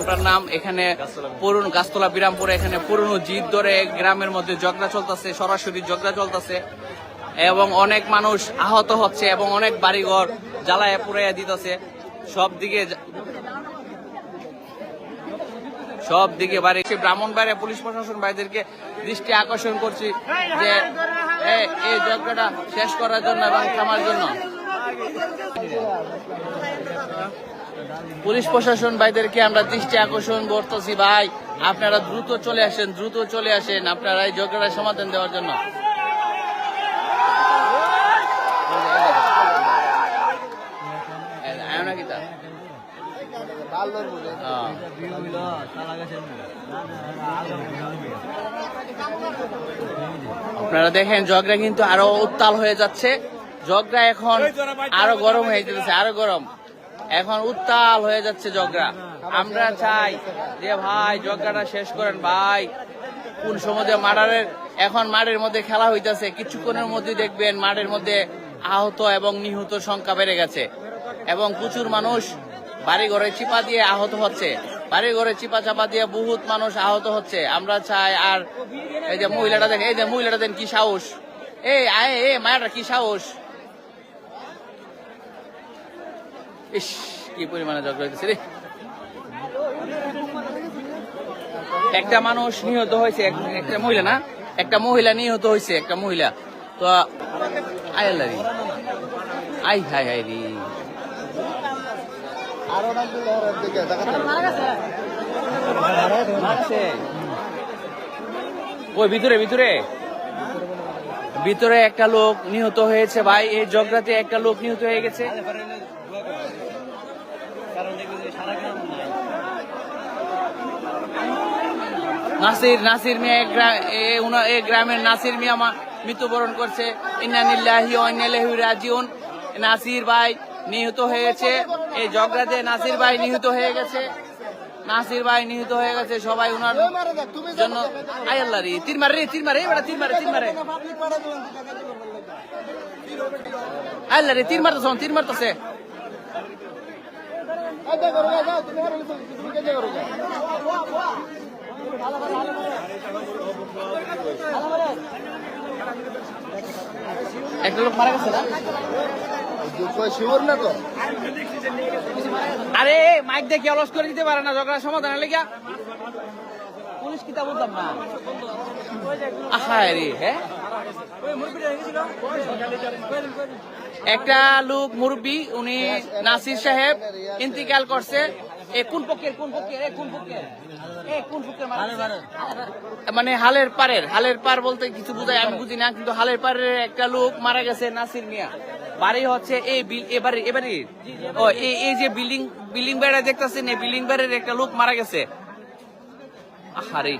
গ্রামটার নাম এখানে পুরনো গাছতলা বিরামপুরে, এখানে পুরনো জিদ ধরে গ্রামের মধ্যে ঝগড়া চলতেছে, সরাসরি ঝগড়া চলতেছে। এবং অনেক মানুষ আহত হচ্ছে এবং অনেক বাড়িঘর জ্বালায় পুড়াইয়া দিতেছে। সব দিকে সব দিকে বাড়ি ব্রাহ্মণ বাইরে পুলিশ প্রশাসন ভাইদেরকে দৃষ্টি আকর্ষণ করছি যে এই যজ্ঞটা শেষ করার জন্য এবং থামার জন্য। পুলিশ প্রশাসন ভাইদেরকে আমরা দৃষ্টি আকর্ষণ করতেছি ভাই। আপনারা দ্রুত চলে আসেন, দ্রুত চলে আসেন আপনারা এই ঝগড়ার সমাধান দেওয়ার জন্য। আপনারা দেখেন ঝগড়া কিন্তু আরও উত্তাল হয়ে যাচ্ছে। ঝগড়া এখন আরও গরম হয়ে যেতেছে আরও গরম। এখন উত্তাল হয়ে যাচ্ছে ঝগড়া আমরা চাই যে ভাই ঝগড়াটা শেষ করেন ভাই। কোন সময় মার্ডারের এখন মাঠের মধ্যে খেলা হইতেছে কিছুক্ষণের মধ্যে দেখবেন মাঠের মধ্যে আহত এবং নিহত সংখ্যা বেড়ে গেছে। এবং প্রচুর মানুষ বাড়ি ঘরে চিপা দিয়ে আহত হচ্ছে। বাড়ি ঘরে চিপা চাপা দিয়ে বহুত মানুষ আহত হচ্ছে। আমরা চাই আর এই যে মহিলাটা দেখেন এই যে মহিলাটা দেন কি সাহস? এই আয় এ মায়াটা কি সাহস? ইস, কি পরিমাণে ঝগড়া হইতেছে রে। একটা মানুষ নিহত হয়েছে একটা মহিলা না? একটা মহিলা নিহত হয়েছে, একটা মহিলা। তো, আয় আই হাই হাই রে। ওই ভিতরে ভিতরে। ভিতরে একটা লোক নিহত হয়েছে, ভাই। এই ঝগড়াতে একটা লোক নিহত হয়ে গেছে। নাসির নাসির মিয়া এক গ্রা- এ গ্রামের নাসির মিয়া মৃত্যুবরণ করছে। রাজিউন। নাসির ভাই নিহত হয়েছে। এই ঝগড়াতে নাসির ভাই নিহত হয়ে গেছে। নাসির ভাই নিহত হয়ে গেছে সবাই উনার জন্য আই আল্লাহ রে তিন মারে রে তিন মারে এবার তিন মারে তিন মারে। আল্লাহ রে তিন মারতেছে তিন মারতেছে। একটা লোক মারা গেছে না? আরে, মাইক দেখি অলস করে দিতে পারে না, ঝগড়া সমাধান লেগা পুলিশ কিতা বলতাম না। হ্যাঁ? একটা লোক মুরব্বী, উনি নাসির সাহেব, ইন্তিকাল করছে। কোন পক্ষের কোন পক্ষের কোন পক্ষের? কোন পক্ষের মানে হালের পারের হালের পার বলতে কিছু বুঝায় আমি বুঝি না কিন্তু হালের পারের একটা লোক মারা গেছে নাসির মিয়া। বাড়ি হচ্ছে এই বিল এবারে এবারে ও এই এই যে বিল্ডিং বিল্ডিং বেড়া দেখতেছেন এই বিল্ডিং বাড়ির একটা লোক মারা গেছে। আহারে।